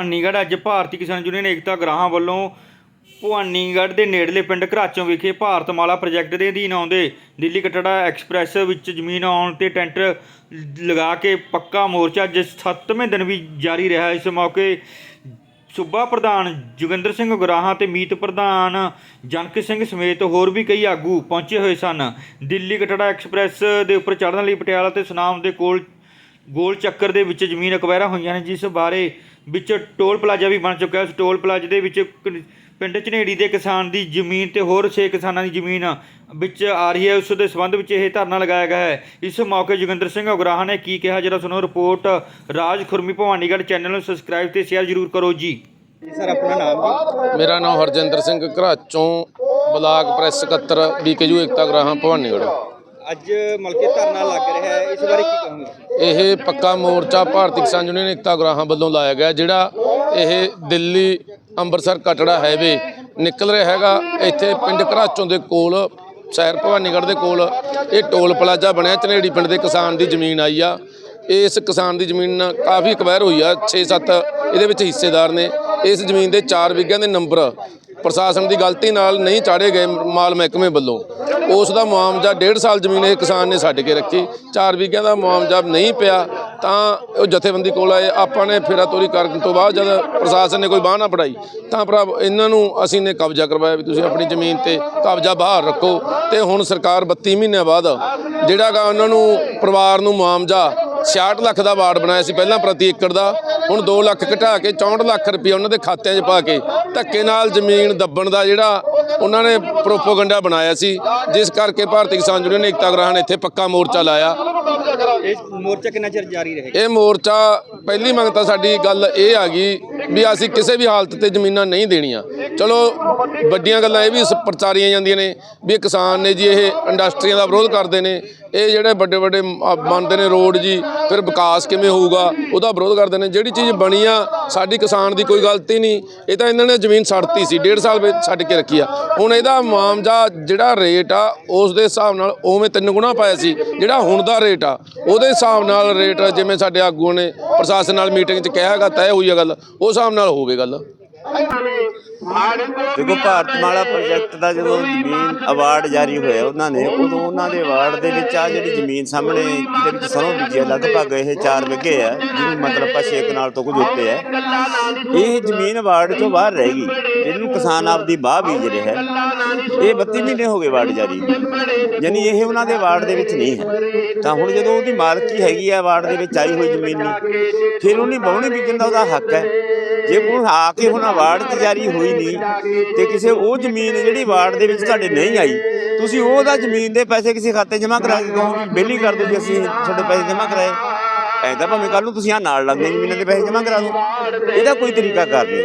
ਭਵਾਨੀਗੜ੍ਹ ਅੱਜ ਭਾਰਤੀ ਕਿਸਾਨ ਯੂਨੀਅਨ ਏਕਤਾ ਗਰਾਹਾਂ ਵੱਲੋਂ ਭਵਾਨੀਗੜ੍ਹ ਦੇ ਨੇੜਲੇ ਪਿੰਡ ਘਰਾਚੋਂ ਵਿਖੇ ਭਾਰਤਮਾਲਾ ਪ੍ਰੋਜੈਕਟ ਦੇ ਅਧੀਨ ਆਉਂਦੇ ਦਿੱਲੀ ਕਟੜਾ ਐਕਸਪ੍ਰੈਸ ਵਿੱਚ ਜ਼ਮੀਨ ਆਉਣ ਤੇ ਟੈਂਟ ਲਗਾ ਕੇ ਪੱਕਾ ਮੋਰਚਾ ਅੱਜ 7ਵੇਂ ਦਿਨ ਵੀ ਜਾਰੀ ਰਿਹਾ। ਇਸ ਮੌਕੇ ਸੂਬਾ ਪ੍ਰਧਾਨ ਜੋਗਿੰਦਰ ਸਿੰਘ ਗੁਰਾਹਾਂ ਤੇ ਮੀਤ ਪ੍ਰਧਾਨ ਜਨਕ ਸਿੰਘ ਸਮੇਤ ਹੋਰ ਵੀ ਕਈ ਆਗੂ ਪਹੁੰਚੇ ਹੋਏ ਸਨ। ਦਿੱਲੀ ਕਟੜਾ ਐਕਸਪ੍ਰੈਸ ਦੇ ਉੱਪਰ ਚੜ੍ਹਨ ਲਈ ਪਟਿਆਲਾ ਤੇ ਸੁਨਾਮ ਦੇ ਕੋਲ ਗੋਲ ਚੱਕਰ ਦੇ ਵਿੱਚ ਜ਼ਮੀਨ ਅਕਵਾਇਰਾਂ ਹੋਈਆਂ ਨੇ ਜਿਸ ਬਾਰੇ ਵਿੱਚ ਟੋਲ ਪਲਾਜ਼ਾ ਵੀ ਬਣ ਚੁੱਕਾ ਹੈ। ਉਸ ਟੋਲ ਪਲਾਜ਼ੇ ਦੇ ਵਿੱਚ ਪਿੰਡ ਝਨੇੜੀ ਦੇ ਕਿਸਾਨ ਦੀ ਜ਼ਮੀਨ ਤੇ ਹੋਰ 6 ਕਿਸਾਨਾਂ ਦੀ ਜ਼ਮੀਨ ਵਿੱਚ ਆ ਰਹੀ ਹੈ। ਉਸ ਦੇ ਸੰਬੰਧ ਵਿੱਚ ਇਹ ਧਰਨਾ ਲਗਾਇਆ ਗਿਆ ਹੈ। ਇਸ ਮੌਕੇ ਜੋਗਿੰਦਰ ਸਿੰਘ ਉਗਰਾਹਾਂ ਨੇ ਕੀ ਕਿਹਾ ਜਰਾ ਸੁਣੋ ਰਿਪੋਰਟ। ਰਾਜ ਖੁਰਮੀ ਭਵਾਨੀਗੜ੍ਹ ਚੈਨਲ ਨੂੰ ਸਬਸਕ੍ਰਾਈਬ ਤੇ ਸ਼ੇਅਰ ਜ਼ਰੂਰ ਕਰੋ ਜੀ। ਸਰ ਆਪਣਾ ਨਾਮ ਜੀ? ਮੇਰਾ ਨਾਮ ਹਰਜਿੰਦਰ ਸਿੰਘ ਘਰਾਚੋਂ ਬਲਾਕ ਪ੍ਰੈਸ ਸਕੱਤਰ ਬੀਕੇਯੂ ਏਕਤਾ ਗ੍ਰਾਹਾਂ ਭਵਾਨੀਗੜ੍ਹ। ਅੱਜ ਮਲਕੇ ਧਰਨਾ ਲੱਗ ਰਿਹਾ ਹੈ, ਇਸ ਬਾਰੇ ਕੀ ਕਹੋਗੇ? ਇਹ ਪੱਕਾ ਮੋਰਚਾ ਭਾਰਤੀ ਕਿਸਾਨ ਯੂਨੀਅਨ ਏਕਤਾ ਗ੍ਰਾਹਾਂ ਵੱਲੋਂ ਲਾਇਆ ਗਿਆ, ਜਿਹੜਾ ਇਹ ਦਿੱਲੀ, ਅੰਮ੍ਰਿਤਸਰ, ਕਟੜਾ ਹਾਈਵੇ ਨਿਕਲ ਰਿਹਾ ਹੈਗਾ। ਇੱਥੇ ਪਿੰਡ ਘਰਾਚੋਂ ਦੇ ਕੋਲ, ਸ਼ਹਿਰ ਭਵਾਨੀਗੜ੍ਹ ਦੇ ਕੋਲ ਇਹ ਟੋਲ ਪਲਾਜ਼ਾ ਬਣਿਆ। ਝਨੇੜੀ ਪਿੰਡ ਦੇ ਕਿਸਾਨ ਦੀ ਜ਼ਮੀਨ ਆਈ ਆ। ਇਸ ਕਿਸਾਨ ਦੀ ਜ਼ਮੀਨ ਕਾਫੀ ਅਕਵਾਇਰ ਹੋਈ ਆ 6-7 ਇਹਦੇ ਵਿੱਚ ਹਿੱਸੇਦਾਰ ਨੇ। ਇਸ ਜ਼ਮੀਨ ਦੇ 4 ਵਿਗਿਆਂ ਦੇ ਨੰਬਰ ਪ੍ਰਸ਼ਾਸਨ ਦੀ ਗਲਤੀ ਨਾਲ ਨਹੀਂ ਚਾੜੇ ਗਏ ਮਾਲ ਮਹਿਕਮੇ ਵੱਲੋਂ। ਉਸ ਦਾ ਮੁਆਵਜ਼ਾ 1.5 ਸਾਲ ਜ਼ਮੀਨ ਇਹ ਕਿਸਾਨ ਨੇ ਛੱਡ ਕੇ ਰੱਖੀ। 4 ਵਿਗਿਆਂ ਦਾ ਮੁਆਵਜ਼ਾ ਨਹੀਂ ਪਿਆ, ਤਾਂ ਉਹ ਜਥੇਬੰਦੀ ਕੋਲ ਆਏ। ਆਪਾਂ ਨੇ ਫੇਰਾ ਤੋਰੀ ਕਰਨ ਤੋਂ ਬਾਅਦ ਜਦ ਪ੍ਰਸ਼ਾਸਨ ਨੇ ਕੋਈ ਬਾਹ ਨਾ ਪੜਾਈ ਤਾਂ ਭਰਾ, ਇਹਨਾਂ ਨੂੰ ਅਸੀਂ ਨੇ ਕਬਜ਼ਾ ਕਰਵਾਇਆ ਵੀ ਤੁਸੀਂ ਆਪਣੀ ਜ਼ਮੀਨ ਤੇ ਕਬਜ਼ਾ ਬਾਹਰ ਰੱਖੋ। ਤੇ ਹੁਣ ਸਰਕਾਰ 32 ਮਹੀਨਿਆਂ ਬਾਅਦ ਜਿਹੜਾ ਗਾ ਉਹਨਾਂ ਨੂੰ ਪਰਿਵਾਰ ਨੂੰ ਮੁਆਵਜ਼ਾ 66 ਲੱਖ ਦਾ ਵਾਰਡ ਬਣਾਇਆ ਸੀ ਪਹਿਲਾਂ ਪ੍ਰਤੀ ਏਕੜ ਦਾ ਹੁਣ 2 ਲੱਖ ਘਟਾ ਕੇ 64 ਲੱਖ ਰੁਪਏ ਉਹਨਾਂ ਦੇ ਖਾਤਿਆਂ 'ਚ ਪਾ ਕੇ ਧੱਕੇ ਨਾਲ ਜ਼ਮੀਨ ਦੱਬਣ ਦਾ ਜਿਹੜਾ ਉਹਨਾਂ ਨੇ ਪ੍ਰੋਪੋਗੰਡਾ ਬਣਾਇਆ ਸੀ ਜਿਸ ਕਰਕੇ ਭਾਰਤੀ ਕਿਸਾਨ ਯੂਨੀਅਨ ਏਕਤਾ ਗ੍ਰਾਹਾਂ ਨੇ ਇੱਥੇ ਪੱਕਾ ਮੋਰਚਾ ਲਾਇਆ। ਇਹ ਮੋਰਚਾ ਕਿੰਨਾ ਚਿਰ ਜਾਰੀ ਰਹੇਗਾ? ਇਹ ਮੋਰਚਾ ਪਹਿਲੀ ਮੰਗ ਤਾਂ ਸਾਡੀ ਗੱਲ ਇਹ ਆ ਗਈ ਵੀ ਅਸੀਂ ਕਿਸੇ ਵੀ ਹਾਲਤ ਤੇ ਜ਼ਮੀਨਾਂ ਨਹੀਂ ਦੇਣੀਆਂ। ਚਲੋ, ਵੱਡੀਆਂ ਗੱਲਾਂ ਇਹ ਵੀ ਪ੍ਰਚਾਰੀਆਂ ਜਾਂਦੀਆਂ ਨੇ ਵੀ ਕਿਸਾਨ ਨੇ ਜੀ, ਇਹ ਇੰਡਸਟਰੀਆਂ ਦਾ ਵਿਰੋਧ ਕਰਦੇ ਨੇ। ਇਹ ਜਿਹੜੇ ਵੱਡੇ ਵੱਡੇ ਮ- ਬਣਦੇ ਨੇ ਰੋਡ ਜੀ ਫਿਰ ਵਿਕਾਸ ਕਿਵੇਂ ਹੋਊਗਾ, ਉਹਦਾ ਵਿਰੋਧ ਕਰਦੇ ਨੇ। ਜਿਹੜੀ ਚੀਜ਼ ਬਣੀ ਆ, ਸਾਡੀ ਕਿਸਾਨ ਦੀ ਕੋਈ ਗਲਤੀ ਨਹੀਂ। ਇਹ ਤਾਂ ਇਹਨਾਂ ਨੇ ਜ਼ਮੀਨ ਛੱਡਤੀ ਸੀ, ਡੇਢ ਸਾਲ ਵਿੱਚ ਛੱਡ ਕੇ ਰੱਖੀ ਆ। ਹੁਣ ਇਹਦਾ ਮੁਆਵਜ਼ਾ ਜਿਹੜਾ ਰੇਟ ਆ, ਉਸ ਦੇ ਹਿਸਾਬ ਨਾਲ ਉਵੇਂ ਤਿੰਨ ਗੁਣਾ ਪਾਇਆ ਸੀ, ਜਿਹੜਾ ਹੁਣ ਦਾ ਰੇਟ ਆ। ਉਹਦੇ ਹਿਸਾਬ ਨਾਲ ਰੇਟ ਜਿਵੇਂ ਸਾਡੇ ਆਗੂਆਂ ਨੇ ਪ੍ਰਸ਼ਾਸਨ ਨਾਲ ਮੀਟਿੰਗ 'ਚ ਕਿਹਾ ਹੈਗਾ, ਤੈਅ ਹੋਈ ਆ ਗੱਲ ਉਸ ਹਿਸਾਬ ਨਾਲ ਹੋਵੇ ਗੱਲ। ਦੇਖੋ ਭਾਰਤਮਾਲਾ ਪ੍ਰੋਜੈਕਟ ਦਾ ਜਦੋਂ ਜ਼ਮੀਨ ਅਵਾਰਡ ਜਾਰੀ ਹੋਇਆ ਉਹਨਾਂ ਨੇ, ਉਦੋਂ ਉਹਨਾਂ ਦੇ ਅਵਾਰਡ ਦੇ ਵਿੱਚ ਆ ਜਿਹੜੀ ਜ਼ਮੀਨ ਸਾਹਮਣੇ ਜਿਹਦੇ ਵਿੱਚ ਸਰੋਂ ਬੀਜੀ ਲਗਭਗ ਇਹ 4 ਵਿਗੇ ਆ, ਜਿਹਨੂੰ ਮਤਲਬ ਆਪਾਂ ਛੇ ਕਨਾਲ ਤੋਂ ਕੁਝ ਉੱਤੇ ਹੈ। ਇਹ ਜ਼ਮੀਨ ਅਵਾਰਡ ਤੋਂ ਬਾਹਰ ਰਹਿ ਗਈ, ਜਿਹਨੂੰ ਕਿਸਾਨ ਆਪਦੀ ਬਾਹ ਬੀਜ ਰਿਹਾ ਇਹ 32 ਮਹੀਨੇ ਹੋ ਗਏ ਅਵਾਰਡ ਜਾਰੀ ਨੂੰ। ਯਾਨੀ ਇਹ ਉਹਨਾਂ ਦੇ ਅਵਾਰਡ ਦੇ ਵਿੱਚ ਨਹੀਂ ਹੈ। ਤਾਂ ਹੁਣ ਜਦੋਂ ਉਹਦੀ ਮਾਲਕੀ ਹੈਗੀ ਹੈ ਅਵਾਰਡ ਦੇ ਵਿੱਚ ਆਈ ਹੋਈ ਜ਼ਮੀਨ ਨਹੀਂ ਫਿਰ ਉਹਨੇ ਬਹੁਣੇ ਬੀਜਣ ਦਾ ਉਹਦਾ ਹੱਕ ਹੈ। ਜੇ ਹੁਣ ਆ ਕੇ ਹੁਣ ਅਵਾਰਡ 'ਚ ਜਾਰੀ ਹੋਈ ਨਹੀਂ ਤੇ ਕਿਸੇ ਉਹ ਜ਼ਮੀਨ ਜਿਹੜੀ ਅਵਾਰਡ ਦੇ ਵਿੱਚ ਤੁਹਾਡੇ ਨਹੀਂ ਆਈ ਤੁਸੀਂ ਉਹਦਾ ਜ਼ਮੀਨ ਦੇ ਪੈਸੇ ਕਿਸੇ ਖਾਤੇ ਜਮ੍ਹਾਂ ਕਰਾ ਕੇ ਕਹੋ ਬਿੱਲੀ ਕਰ ਦਿਓ ਜੀ ਅਸੀਂ ਤੁਹਾਡੇ ਪੈਸੇ ਜਮ੍ਹਾਂ ਕਰਾਏ। ਐਦਾਂ ਭਾਵੇਂ ਕੱਲ ਨੂੰ ਤੁਸੀਂ ਆ ਨਾਲ ਲੱਗਦੇ ਜ਼ਮੀਨਾਂ ਦੇ ਪੈਸੇ ਜਮ੍ਹਾਂ ਕਰਾ ਦਿਓ ਇਹਦਾ ਕੋਈ ਤਰੀਕਾ ਕਰ ਨਹੀਂ।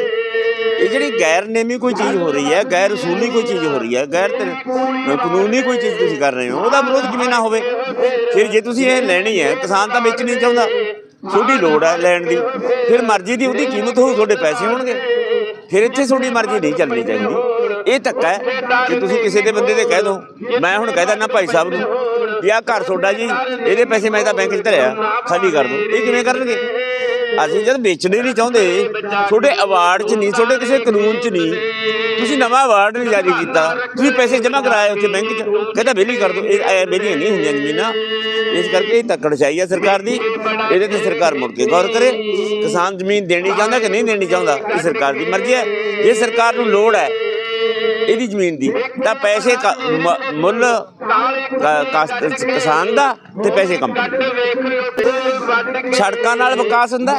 ਇਹ ਜਿਹੜੀ ਗੈਰ ਨੇਮੀ ਕੋਈ ਚੀਜ਼ ਹੋ ਰਹੀ ਹੈ ਗੈਰ ਉਸੂਲੀ ਕੋਈ ਚੀਜ਼ ਹੋ ਰਹੀ ਹੈ ਗੈਰ ਤੇ- ਕਾਨੂੰਨੀ ਕੋਈ ਚੀਜ਼ ਤੁਸੀਂ ਕਰ ਰਹੇ ਹੋ ਉਹਦਾ ਵਿਰੋਧ ਕਿਵੇਂ ਨਾ ਹੋਵੇ। ਫਿਰ ਜੇ ਤੁਸੀਂ ਇਹ ਲੈਣੀ ਹੈ ਕਿਸਾਨ ਤਾਂ ਵੇਚ ਨਹੀਂ ਚਾਹੁੰਦਾ। ਤੁਹਾਡੀ ਲੋੜ ਹੈ ਲੈਣ ਦੀ। ਫਿਰ ਮਰਜ਼ੀ ਦੀ ਉਹਦੀ ਕੀਮਤ ਹੋਊ ਤੁਹਾਡੇ ਪੈਸੇ ਹੋਣਗੇ। ਫਿਰ ਇੱਥੇ ਤੁਹਾਡੀ ਮਰਜ਼ੀ ਨਹੀਂ ਚੱਲਣੀ ਚਾਹੀਦੀ। ਇਹ ਧੱਕਾ ਹੈ ਕਿ ਤੁਸੀਂ ਕਿਸੇ ਦੇ ਬੰਦੇ ਦੇ ਕਹਿ ਦੋ। ਮੈਂ ਹੁਣ ਕਹਿਦਾ ਨਾ ਭਾਈ ਸਾਹਿਬ ਨੂੰ ਵੀ ਆਹ ਘਰ ਤੁਹਾਡਾ ਜੀ ਇਹਦੇ ਪੈਸੇ ਮੈਂ ਤਾਂ ਬੈਂਕ 'ਚ ਧਰਿਆ। ਖਾਲੀ ਕਰ ਦੋ। ਇਹ ਕਿਵੇਂ ਕਰਨਗੇ? ਅਸੀਂ ਜਦ ਵੇਚਣੇ ਨਹੀਂ ਚਾਹੁੰਦੇ, ਤੁਹਾਡੇ ਅਵਾਰਡ 'ਚ ਨਹੀਂ, ਤੁਹਾਡੇ ਕਿਸੇ ਕਾਨੂੰਨ 'ਚ ਨਹੀਂ, ਤੁਸੀਂ ਨਵਾਂ ਅਵਾਰਡ ਨਹੀਂ ਜਾਰੀ ਕੀਤਾ, ਤੁਸੀਂ ਪੈਸੇ ਜਮ੍ਹਾਂ ਕਰਾਏ ਉੱਥੇ ਬੈਂਕ 'ਚ, ਕਹਿੰਦਾ ਬਿੱਲੀ ਕਰ ਦਿਓ ਇਹ ਐ ਨਹੀਂ ਹੁੰਦੀਆਂ ਜ਼ਮੀਨਾਂ, ਇਸ ਕਰਕੇ ਇਹ ਧੱਕੜ ਚਾਹੀਏ ਹੈ ਸਰਕਾਰ ਦੀ, ਇਹਦੇ ਤੇ ਸਰਕਾਰ ਮੁੜ ਕੇ ਗੌਰ ਕਰੇ, ਕਿਸਾਨ ਜ਼ਮੀਨ ਦੇਣੀ ਚਾਹੁੰਦਾ ਕਿ ਨਹੀਂ ਦੇਣੀ ਚਾਹੁੰਦਾ, ਇਹ ਸਰਕਾਰ ਦੀ ਮਰਜ਼ੀ ਹੈ, ਜੇ ਸਰਕਾਰ ਨੂੰ ਲੋੜ ਹੈ ਇਹਦੀ ਜ਼ਮੀਨ ਦੀ, ਤਾਂ ਪੈਸੇ ਕ- ਮੁੱਲ ਕਿਸਾਨ ਦਾ ਤੇ ਪੈਸੇ ਕੰਪਨੀ ਸੜਕਾਂ ਨਾਲ ਵਿਕਾਸ ਹੁੰਦਾ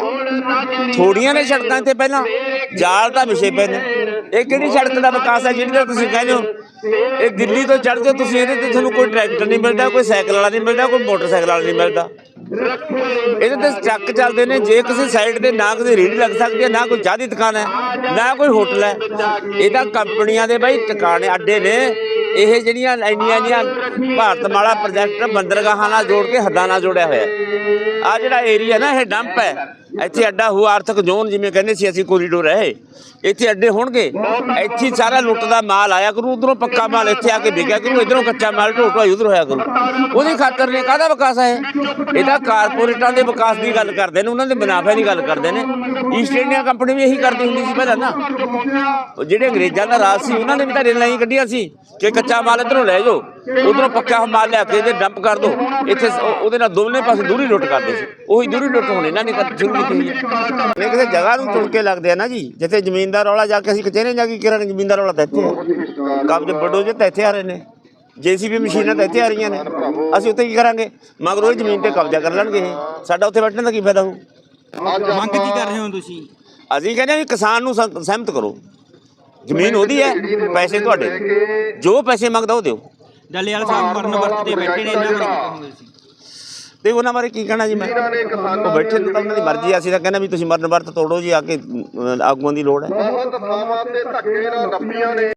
ਥੋੜੀਆਂ ਨੇ ਸੜਕਾਂ ਇੱਥੇ ਪਹਿਲਾਂ, ਜਾਲ ਤਾਂ ਵਿਸ਼ੇ ਪਏ ਨੇ। ਇਹ ਕਿਹੜੀ ਸੜਕ ਦਾ ਵਿਕਾਸ ਹੈ ਜਿਹੜੀ ਦਾ ਤੁਸੀਂ ਕਹਿੰਦੇ ਹੋ? ਇਹ ਦਿੱਲੀ ਤੋਂ ਚੜ੍ਹਦੇ ਹੋ, ਤੁਸੀਂ ਇਹਦੇ ਤੇ ਤੁਹਾਨੂੰ ਕੋਈ ਟਰੈਕਟਰ ਨਹੀਂ ਮਿਲਦਾ, ਕੋਈ ਸਾਈਕਲ ਵਾਲਾ ਨਹੀਂ ਮਿਲਦਾ, ਕੋਈ ਮੋਟਰਸਾਈਕਲ ਵਾਲਾ ਨਹੀਂ ਮਿਲਦਾ। ਇਹਦੇ ਤੇ ਟਰੱਕ ਚੱਲਦੇ ਨੇ, ਜੇ ਕਿਸੇ ਸਾਈਡ ਤੇ ਨਾ ਕੋਈ ਰੇੜੀ ਲੱਗ ਸਕਦੀ ਹੈ, ਨਾ ਕੋਈ ਚਾਹ ਦੀ ਦੁਕਾਨ ਹੈ, ਨਾ ਕੋਈ ਹੋਟਲ ਹੈ। ਇਹ ਤਾਂ ਕੰਪਨੀਆਂ ਦੇ ਬਾਈ ਟਿਕਾਣੇ ਅੱਡੇ ਨੇ। ਇਹ ਜਿਹੜੀਆਂ ਇੰਨੀਆਂ ਇੰਨੀਆਂ ਭਾਰਤਮਾਲਾ ਪ੍ਰੋਜੈਕਟ ਬੰਦਰਗਾਹਾਂ ਨਾਲ ਜੋੜ ਕੇ ਹੱਦਾਂ ਨਾਲ ਜੋੜਿਆ ਹੋਇਆ ਆ ਜਿਹੜਾ ਏਰੀਆ ਨਾ, ਇਹ ਡੰਪ ਹੈ। ਇੱਥੇ ਅੱਡਾ ਹੋ ਆਰਥਿਕ ਜ਼ੋਨ ਜਿਵੇਂ ਕਹਿੰਦੇ ਸੀ ਅਸੀਂ ਕੋਰੀਡੋਰ ਹੈ ਇੱਥੇ ਅੱਡੇ ਹੋਣਗੇ। ਇੱਥੇ ਸਾਰਾ ਲੁੱਟ ਦਾ ਮਾਲ ਆਇਆ ਕਰੂ, ਉਧਰੋਂ ਪੱਕਾ ਮਾਲ ਇੱਥੇ ਆ ਕੇ ਵਿਕਿਆ ਕਰੂ, ਇਧਰੋਂ ਕੱਚਾ ਮਾਲ ਢੋਟਵਾ ਉਧਰ ਹੋਇਆ ਕਰੂ। ਉਹਦੀ ਖਾਤਰ ਨੇ ਕਾਹਦਾ ਵਿਕਾਸ ਹੈ? ਇਹ ਤਾਂ ਕਾਰਪੋਰੇਟਾਂ ਦੇ ਵਿਕਾਸ ਦੀ ਗੱਲ ਕਰਦੇ ਨੇ, ਉਹਨਾਂ ਦੇ ਮੁਨਾਫੇ ਦੀ ਗੱਲ ਕਰਦੇ ਨੇ। ਈਸਟ ਇੰਡੀਆ ਕੰਪਨੀ ਵੀ ਇਹੀ ਕਰਦੀ ਹੁੰਦੀ ਸੀ ਪਹਿਲਾਂ ਨਾ। ਉਹ ਜਿਹੜੇ ਅੰਗਰੇਜ਼ਾਂ ਦਾ ਰਾਜ ਸੀ, ਉਹਨਾਂ ਨੇ ਵੀ ਤਾਂ ਰੇਲਾਂ ਹੀ ਕੱਢੀਆਂ ਸੀ ਕਿ ਕੱਚਾ ਮਾਲ ਇਧਰੋਂ ਲੈ ਜਾਓ, ਉਧਰੋਂ ਪੱਕਾ ਮਾਲ ਲਿਆ ਕੇ ਇਹਦੇ ਡੰਪ ਕਰ ਦਿਓ ਇੱਥੇ ਉਹਦੇ ਨਾਲ ਦੋਨੇ ਪਾਸੇ ਦੂਰੀ ਲੁੱਟ ਕਰਦੇ ਸੀ। ਉਹੀ ਦੂਰੀ ਲੁੱਟ ਹੁਣ, ਇਹਨਾਂ ਨੇ ਕਰ ਸ਼ੁਰੂ ਕੀਤੀ ਹੈ ਨੇ ਕਿਸੇ ਜਗ੍ਹਾ ਨੂੰ ਤੁੜ ਕੇ ਲੱਗਦੇ ਆ ਨਾ ਜੀ। ਜਿੱਥੇ ਜ਼ਮੀਨ ਦਾ ਰੌਲਾ ਜਾ ਕੇ ਅਸੀਂ ਕਚਹਿਰੇ ਜਾ ਕੇ ਕਰਾਂਗੇ ਜ਼ਮੀਨ ਦਾ ਰੌਲਾ ਤਾਂ ਇੱਥੇ ਹੈ ਕਬਜ਼ੇ ਵੱਡੋ ਜੇ ਤਾਂ ਇੱਥੇ ਆ ਰਹੇ ਨੇ। ਜੀਸੀਬੀ ਮਸ਼ੀਨਾਂ ਤਾਂ ਇੱਥੇ ਆ ਰਹੀਆਂ ਨੇ। ਅਸੀਂ ਉੱਥੇ ਕੀ ਕਰਾਂਗੇ? ਮਗਰੋਂ ਇਹ ਜ਼ਮੀਨ ਤੇ ਕਬਜ਼ਾ ਕਰ ਲੈਣਗੇ ਇਹ। ਸਾਡਾ ਉੱਥੇ ਬੈਠਣ ਦਾ ਕੀ ਫਾਇਦਾ ਹੋਊ ਮੰਗ ਕੀ ਕਰ ਰਹੇ ਹੋ ਤੁਸੀਂ? ਅਸੀਂ ਕਹਿੰਦੇ ਹਾਂ ਵੀ ਕਿਸਾਨ ਨੂੰ ਸਹ- ਸਹਿਮਤ ਕਰੋ। ਜ਼ਮੀਨ ਉਹਦੀ ਹੈ ਪੈਸੇ ਤੁਹਾਡੇ। ਜੋ ਪੈਸੇ ਮੰਗਦਾ ਉਹ ਦਿਓ। ਡੱਲੇਵਾਲ ਸਾਹਿਬ ਮਰਨ ਵਰਤ ਤੇ ਬੈਠੇ ਨੇ ਇਹਨਾਂ ਬਾਰੇ ਕੀ ਕਹੋਗੇ ਤੁਸੀਂ ਤੇ ਉਹਨਾਂ ਬਾਰੇ ਕੀ ਕਹਿਣਾ ਜੀ ਮੈਂ? ਉਹ ਬੈਠੇ ਨੇ ਤਾਂ ਉਹਨਾਂ ਦੀ ਮਰਜ਼ੀ ਆ ਅਸੀਂ ਤਾਂ ਕਹਿੰਦੇ ਵੀ ਤੁਸੀਂ ਮਰਨ ਵਰਤ ਤੋੜੋ ਜੀ ਆ ਕੇ ਆਗੂਆਂ ਦੀ ਲੋੜ ਹੈ। ਬਹੁਤ ਥਾਵਾਂ ਤੇ ਧੱਕੇ ਨਾਲ ਨੱਪੀਆਂ ਨੇ।